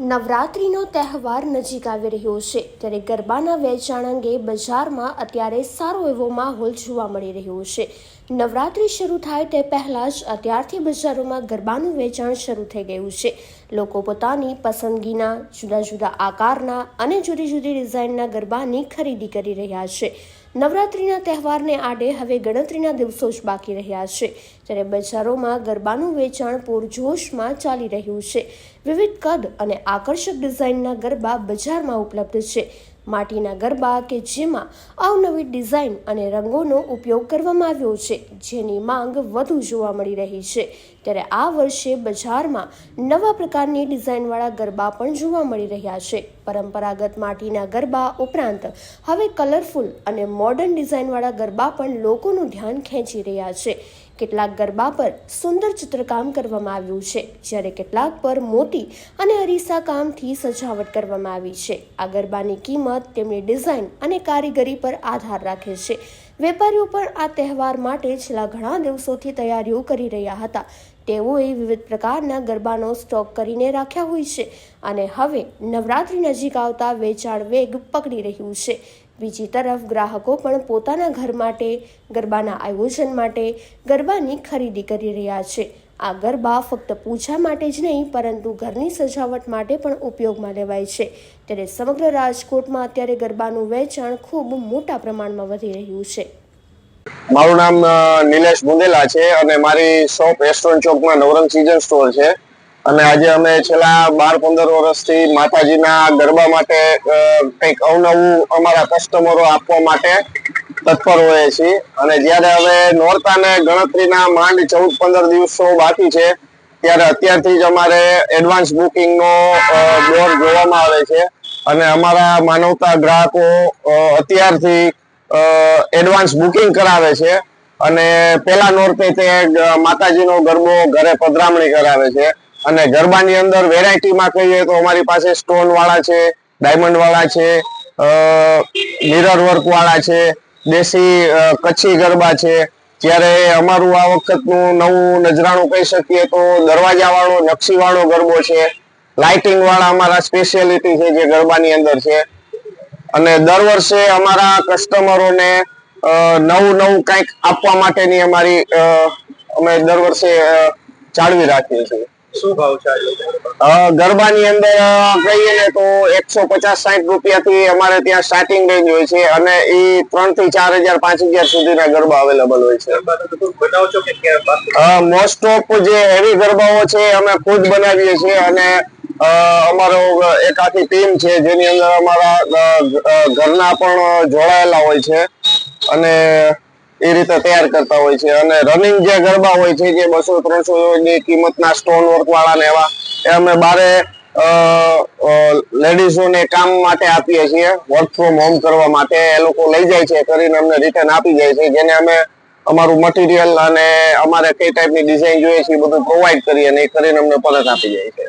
નવરાત્રિનો તહેવાર નજીક આવી રહ્યો છે. ત્યારે ગરબાના વેચાણ અંગે બજારમાં અત્યારે સારો એવો માહોલ જોવા મળી રહ્યો છે. નવરાત્રિ શરૂ થાય તે પહેલાં જ અત્યારથી બજારોમાં ગરબાનું વેચાણ શરૂ થઈ ગયું છે. લોકો પોતાની પસંદગીના, જુદા જુદા આકારના અને જુદી જુદી ડિઝાઇનના ગરબાની ખરીદી કરી રહ્યા છે. નવરાત્રિના તહેવારને આડે હવે ગણતરીના દિવસો જ બાકી રહ્યા છે. ત્યારે બજારોમાં ગરબાનું વેચાણ પૂરજોશમાં ચાલી રહ્યું છે. વિવિધ કદ અને આકર્ષક ડિઝાઇનના ગરબા બજારમાં ઉપલબ્ધ છે. માટીના ગરબા કે જેમાં અવનવી ડિઝાઇન અને રંગોનો ઉપયોગ કરવામાં આવ્યો છે, જેની માંગ વધુ જોવા મળી રહી છે. ત્યારે આ વર્ષે બજારમાં નવા પ્રકારની ડિઝાઇનવાળા ગરબા પણ જોવા મળી રહ્યા છે. પરંપરાગત માટીના ગરબા ઉપરાંત હવે કલરફુલ અને મોડર્ન ડિઝાઇનવાળા ગરબા પણ લોકોનું ધ્યાન ખેંચી રહ્યા છે. કેટલાક ગરબા પર સુંદર ચિત્રકામ કરવામાં આવ્યું છે, જ્યારે કેટલાક પર મોતી અને અરીસા કામથી સજાવટ કરવામાં આવી છે. આ ગરબાની કિંમત તેમની ડિઝાઇન અને કારીગરી પર આધાર રાખે છે. વેપારીઓ પણ આ તહેવાર માટે છેલ્લા ઘણા દિવસોથી તૈયારીઓ કરી રહ્યા હતા. તેઓએ વિવિધ પ્રકારના ગરબાનો સ્ટોક કરીને રાખ્યા હોય છે અને હવે નવરાત્રિ નજીક આવતા વેચાણ વેગ પકડી રહ્યું છે. બીજી તરફ ગ્રાહકો પણ પોતાના ઘર માટે, ગરબાના આયોજન માટે ગરબાની ખરીદી કરી રહ્યા છે. આ ગરબા ફક્ત પૂજા માટે જ નહીં, પરંતુ ઘરની સજાવટ માટે પણ ઉપયોગમાં લેવાય છે. ત્યારે સમગ્ર રાજકોટમાં અત્યારે ગરબાનું વેચાણ ખૂબ મોટા પ્રમાણમાં વધી રહ્યું છે. મારું નામ નિલેશ બુંદેલા છે અને મારી શોપ રેસ્ટોરન્ટ ચોકમાં નવરંગ સિઝન સ્ટોર છે. અને આજે અમે છેલ્લા બાર પંદર વર્ષથી માતાજીના ગરબા માટે કંઈક અવનવું અમારા કસ્ટમરો આપવા માટે તત્પર હોઈએ છીએ. અને જ્યારે હવે નોરતાને ગણતરીના માંડ ચૌદ પંદર દિવસો બાકી છે, ત્યારે અત્યારથી જ અમારે એડવાન્સ બુકિંગનો દોર જોવામાં આવે છે. અને અમારા માનવતા ગ્રાહકો અત્યારથી એડવાન્સ બુકિંગ કરાવે છે અને પેલા નોરતે તે માતાજીનો ગરબો ઘરે પધરામણી કરાવે છે અને ગરબાની અંદર વેરાયટીમાં કહીએ તો અમારી પાસે સ્ટોન વાળા છે ડાયમંડ વાળા છે મિરર વર્ક વાળા છે, દેશી કચ્છી ગરબા છે. જ્યારે અમારું આ વખતનું નવું નજરાણું કહી શકીએ તો દરવાજા વાળો નકશી વાળો ગરબો છે. લાઇટિંગ વાળા અમારા સ્પેશિયાલિટી છે જે ગરબાની અંદર છે. અને દર વર્ષે અમારા કસ્ટમરોને નવું નવું કંઈક આપવા માટેની અમારી અમે દર વર્ષે જાળવી રાખીએ છીએ. શું ભાવ છે ગરબાની અંદર કહીએ ને તો એકસો પચાસ સાઠ રૂપિયાથી અમારે ત્યાં સ્ટાર્ટિંગ રેન્જ હોય છે અને એ ત્રણથી ચાર હજાર પાંચ હજાર સુધીના ગરબા અવેલેબલ હોય છે. મોસ્ટ ઓફ જે હેવી ગરબાઓ છે અમે ખુદ બનાવીએ છીએ અને અમારો એક ટીમ છે જેની અંદર અમારા ઘરના પણ જોડાયેલા હોય છે અને એ રીતે તૈયાર કરતા હોય છે. અને રનિંગ જે ગરબા હોય છે જે બસો ત્રણસો ની કિંમતના સ્ટોન વર્ક વાળા ને એવા, એ અમે બારે લેડીઝોને કામ માટે આપીએ છીએ વર્ક ફ્રોમ હોમ કરવા માટે. એ લોકો લઈ જાય છે, કરીને અમને રિટર્ન આપી જાય છે, જેને અમે અમારું મટીરિયલ અને અમારે કઈ ટાઈપની ડિઝાઇન જોઈએ છે એ બધું પ્રોવાઈડ કરીએ અને એ કરીને અમને પરત આપી જાય છે.